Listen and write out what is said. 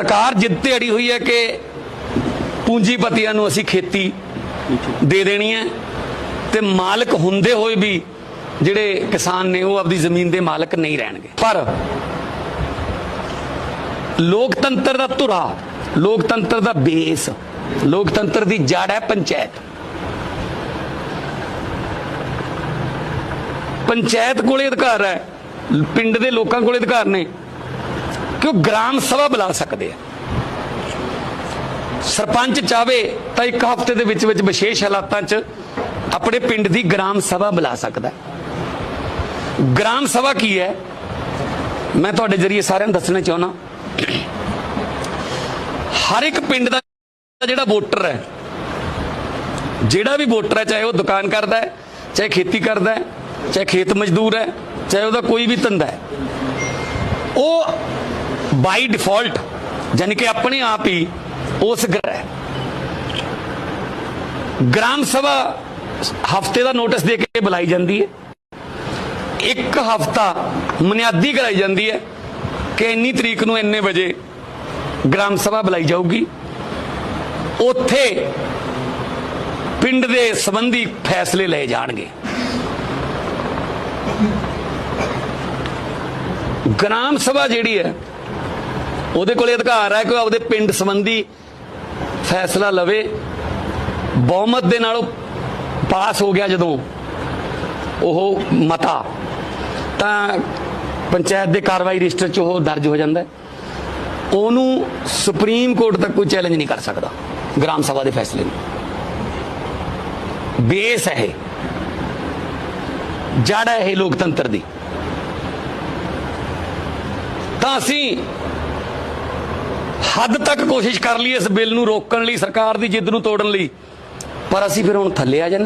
ਸਰਕਾਰ ਜਿੱਦ ਤੇ ਅੜੀ ਹੋਈ ਹੈ ਕਿ ਪੂੰਜੀਪਤੀਆਂ ਨੂੰ ਅਸੀਂ ਖੇਤੀ ਦੇ ਦੇਣੀ ਹੈ ਤੇ ਮਾਲਕ ਹੁੰਦੇ ਹੋਏ ਵੀ ਜਿਹੜੇ ਕਿਸਾਨ ਨੇ ਉਹ ਆਪਦੀ ਜ਼ਮੀਨ ਦੇ ਮਾਲਕ ਨਹੀਂ ਰਹਿਣਗੇ। ਪਰ ਲੋਕਤੰਤਰ ਦਾ ਧੁਰਾ, ਲੋਕਤੰਤਰ ਦਾ ਬੇਸ, ਲੋਕਤੰਤਰ ਦੀ ਜੜ ਹੈ ਪੰਚਾਇਤ। ਪੰਚਾਇਤ ਕੋਲੇ ਅਧਿਕਾਰ ਹੈ, ਪਿੰਡ ਦੇ ਲੋਕਾਂ ਕੋਲੇ ਅਧਿਕਾਰ ਨੇ। ਕਿ ਉਹ ਗ੍ਰਾਮ ਸਭਾ ਬੁਲਾ ਸਕਦੇ ਆ। ਸਰਪੰਚ ਚਾਵੇ ਤਾਂ ਇੱਕ ਹਫ਼ਤੇ ਦੇ ਵਿੱਚ ਵਿੱਚ ਵਿਸ਼ੇਸ਼ ਹਾਲਾਤਾਂ 'ਚ ਆਪਣੇ ਪਿੰਡ ਦੀ ਗ੍ਰਾਮ ਸਭਾ ਬੁਲਾ ਸਕਦਾ ਗ੍ਰਾਮ ਸਭਾ ਕੀ ਹੈ? ਮੈਂ ਤੁਹਾਡੇ ਜਰੀਏ ਸਾਰਿਆਂ ਨੂੰ ਦੱਸਣਾ ਚਾਹੁੰਦਾ। ਹਰ ਇੱਕ ਪਿੰਡ ਦਾ ਜਿਹੜਾ ਵੋਟਰ ਹੈ, ਜਿਹੜਾ ਵੀ ਵੋਟਰ ਹੈ, ਚਾਹੇ ਉਹ ਦੁਕਾਨ ਕਰਦਾ ਹੈ, ਚਾਹੇ ਖੇਤੀ ਕਰਦਾ ਹੈ, ਚਾਹੇ ਖੇਤ ਮਜ਼ਦੂਰ ਹੈ, ਚਾਹੇ ਉਹਦਾ ਕੋਈ ਵੀ ਧੰਦਾ ਹੈ, ਉਹ ਬਾਈ ਡਿਫਾਲਟ ਯਾਨੀ ਕਿ ਆਪਣੇ ਆਪ ਹੀ ਉਸ ਗ੍ਰਹਿ ਗ੍ਰਾਮ ਸਭਾ ਹਫ਼ਤੇ ਦਾ ਨੋਟਿਸ ਦੇ ਕੇ ਬੁਲਾਈ ਜਾਂਦੀ ਹੈ। ਇੱਕ ਹਫਤਾ ਬੁਨਿਆਦੀ ਕਰਾਈ ਜਾਂਦੀ ਹੈ ਕਿ ਇੰਨੀ ਤਰੀਕ ਨੂੰ ਇੰਨੇ ਵਜੇ ਗ੍ਰਾਮ ਸਭਾ ਬੁਲਾਈ ਜਾਊਗੀ। ਉੱਥੇ ਪਿੰਡ ਦੇ ਸੰਬੰਧੀ ਫੈਸਲੇ ਲਏ ਜਾਣਗੇ। ਗ੍ਰਾਮ ਸਭਾ ਜਿਹੜੀ ਹੈ ਉਹਦੇ ਕੋਲੇ ਅਧਿਕਾਰ ਹੈ ਕਿ ਉਹ ਆਪਦੇ ਪਿੰਡ ਸੰਬੰਧੀ ਫੈਸਲਾ ਲਵੇ। ਬਹੁਮਤ ਦੇ ਨਾਲ ਪਾਸ ਹੋ ਗਿਆ ਜਦੋਂ ਉਹ ਮਤਾ। ਤਾਂ ਪੰਚਾਇਤ ਦੇ ਕਾਰਵਾਈ ਰਜਿਸਟਰ 'ਚ ਉਹ ਦਰਜ ਹੋ ਜਾਂਦਾ ਉਹਨੂੰ ਸੁਪਰੀਮ ਕੋਰਟ ਤੱਕ ਕੋਈ ਚੈਲੰਜ ਨਹੀਂ ਕਰ ਸਕਦਾ ਗ੍ਰਾਮ ਸਭਾ ਦੇ ਫੈਸਲੇ ਨੂੰ। ਬੇਸ ਹੈ ਇਹ। ਜੜ ਹੈ ਇਹ ਲੋਕਤੰਤਰ ਦੀ। ਤਾਂ ਅਸੀਂ ਹੱਦ ਤੱਕ ਕੋਸ਼ਿਸ਼ ਕਰ ਲਈ ਇਸ ਬਿੱਲ ਨੂੰ ਰੋਕਣ ਲਈ, ਸਰਕਾਰ ਦੀ ਜਿੱਦ ਨੂੰ ਤੋੜਨ ਲਈ। ਪਰ ਅਸੀਂ ਫਿਰ ਹੁਣ ਥੱਲੇ ਆ ਜੰਨੇ